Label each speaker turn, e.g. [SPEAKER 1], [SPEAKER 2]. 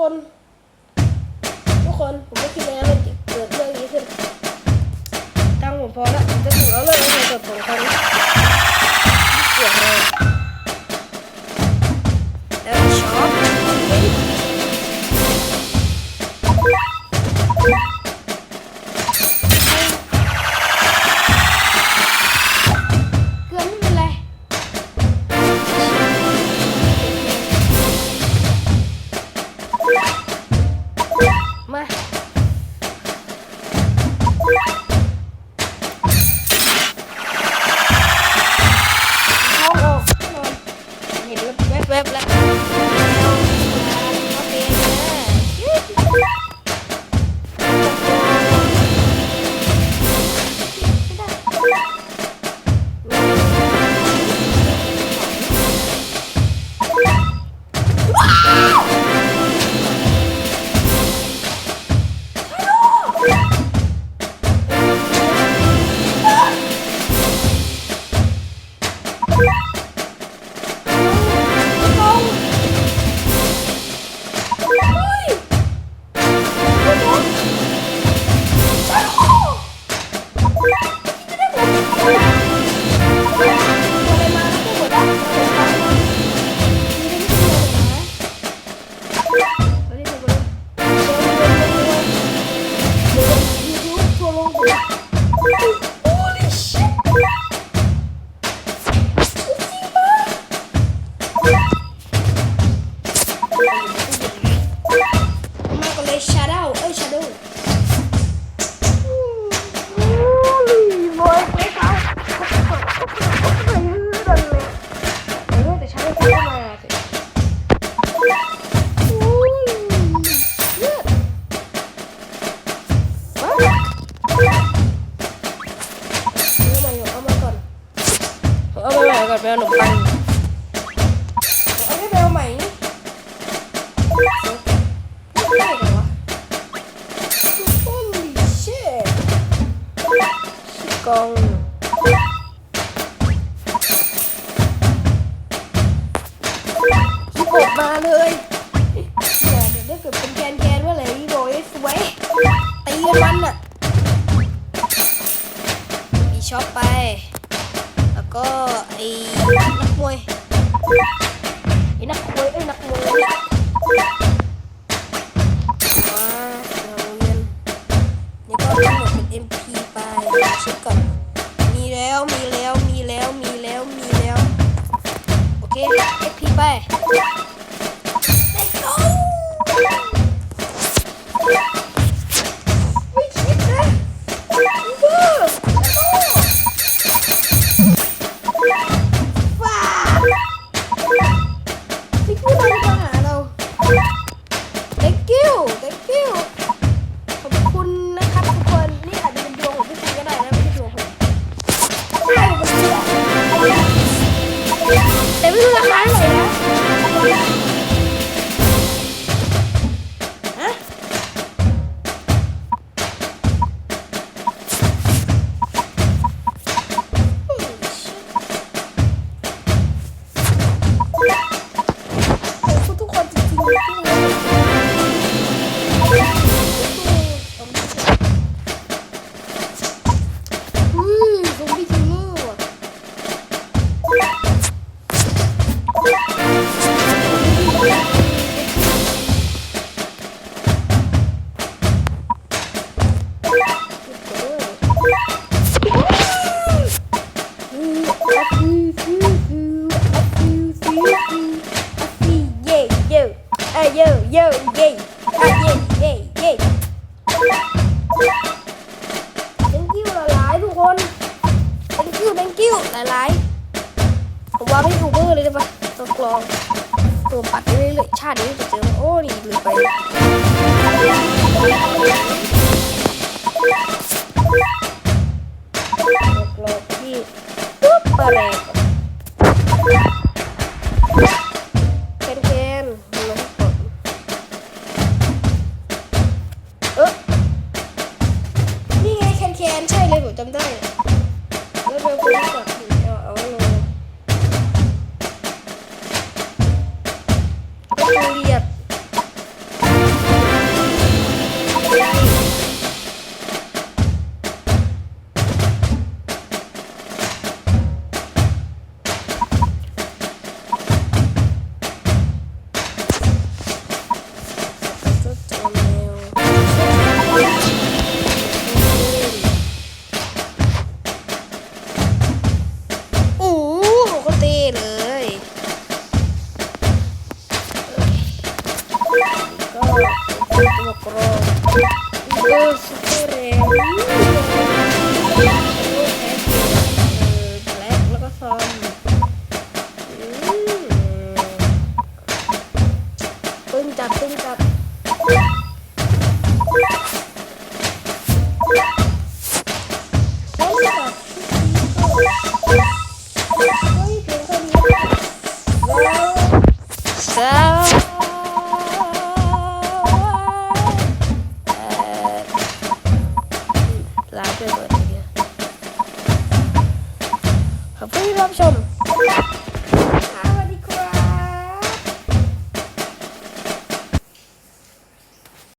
[SPEAKER 1] คน ทุกคนผมไม่คิดเลยนะมันจะเกิดเรื่องนี้ขึ้นตั้งผมพอแล้วจะถึงแล้วเลยเกิดสงครามเกิวเลย เอาไปไหนก่อนไปเอาขนมปังเอาไปเอาไหมกองขี้บมาเลยเดี๋ยวได้เกิดเป็นแกนแกนว่าอะไรนี่โดยสวยตีมันอะมีช็อปไป เกมเอ็กพีไป let's go Yeah. ลองตัวปัดเรื่อยๆชาตินี้จะเจอ โอ้ดีเลยไป Ano, Ito, Kumukro. Go, super. ร้านไปเลยครับที่รับชม